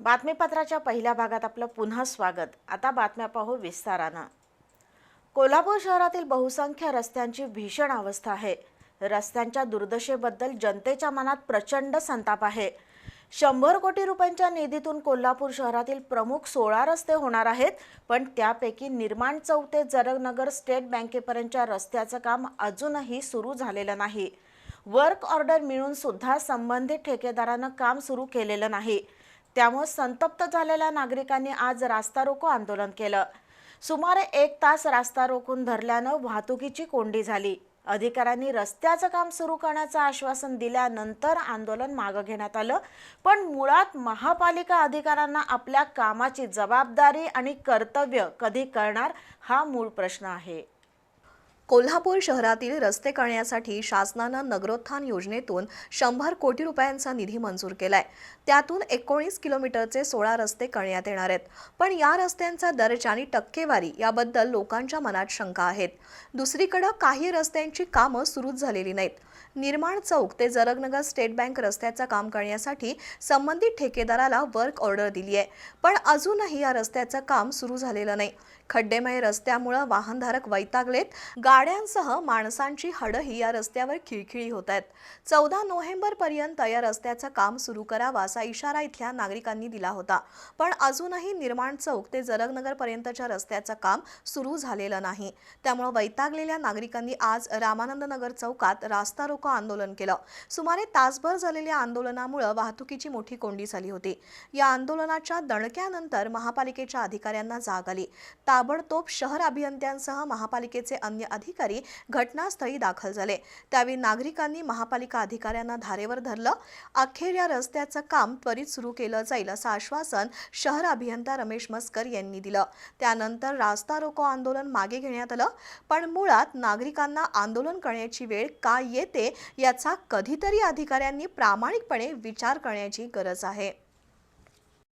बातमीपत्राच्या पहिल्या भागात आपलं पुन्हा स्वागत. आता बातम्या पाहू विस्तारानं. कोल्हापूर शहरातील बहुसंख्य रस्त्यांची भीषण अवस्था आहे. रस्त्यांच्या दुर्दशेबद्दल जनतेच्या मनात प्रचंड संताप आहे. शंभर कोटी रुपयांच्या निधीतून कोल्हापूर शहरातील प्रमुख सोळा रस्ते होणार आहेत पण त्यापैकी निर्माण चौक ते जरगनगर स्टेट बँकेपर्यंतच्या रस्त्याचं काम अजूनही सुरू झालेलं नाही. वर्क ऑर्डर मिळून सुद्धा संबंधित ठेकेदारानं काम सुरू केलेलं नाही. त्यामुळे संतप्त झालेल्या नागरिकांनी आज रास्ता रोको आंदोलन केलं. सुमारे एक तास रास्ता रोखून धरल्यानं वाहतुकीची कोंडी झाली. अधिकाऱ्यांनी रस्त्याचं काम सुरू करण्याचं आश्वासन दिल्यानंतर आंदोलन मागं घेण्यात आलं. पण मुळात महापालिका अधिकाऱ्यांना आपल्या कामाची जबाबदारी आणि कर्तव्य कधी करणार हा मूळ प्रश्न आहे. कोल्हापूर शहरातील रस्ते करण्यासाठी शासनानं नगरोत्थान योजनेतून शंभर कोटी रुपयांचा निधी मंजूर केलाय. त्यातून एकोणीस किलोमीटरचे सोळा रस्ते करण्यात येणार आहेत. पण या रस्त्यांचा दर्जा आणि टक्केवारी याबद्दल लोकांच्या मनात शंका आहेत. दुसरीकडं काही रस्त्यांची कामं सुरूच झालेली नाहीत. निर्माण चौक ते जरगनगर स्टेट बँक रस्त्याचं काम करण्यासाठी संबंधित ठेकेदाराला वर्क ऑर्डर दिली आहे. पण अजूनही या रस्त्याचं काम सुरू झालेलं नाही. खड्डेमय रस्त्यामुळं वाहनधारक वैतागलेत. गाड्यांसह माणसांची हडही या रस्त्यावर खिळखिळी होत आहेत. चौदा नोव्हेंबरपर्यंत या रस्त्याचं काम सुरू करावा असा इशारा इथल्या नागरिकांनी दिला होता. पण अजूनही निर्माण चौक ते जरगनगरपर्यंतच्या रस्त्याचं काम सुरू झालेलं नाही. त्यामुळं वैतागलेल्या नागरिकांनी आज रामानंद नगर चौकात रास्ता रोको आंदोलन केलं. सुमारे तासभर झालेल्या आंदोलनामुळं वाहतुकीची मोठी कोंडी झाली होती. या आंदोलनाच्या दणक्यानंतर महापालिकेच्या अधिकाऱ्यांना जाग आली. ताबडतोब शहर अभियंत्यांसह महापालिकेचे अन्य अधिकारी घटनास्थळी दाखल झाले. त्यावेळी नागरिकांनी महापालिका अधिकाऱ्यांना धारेवर धरलं. अखेर या रस्त्याचं काम त्वरित सुरू केलं जाईल असं आश्वासन शहर अभियंता रमेश मस्कर यांनी दिलं. त्यानंतर रास्ता रोको आंदोलन मागे घेण्यात आलं. पण मुळात नागरिकांना आंदोलन करण्याची वेळ का येते याचा कधीतरी अधिकाऱ्यांनी प्रामाणिकपणे विचार करण्याची गरज आहे.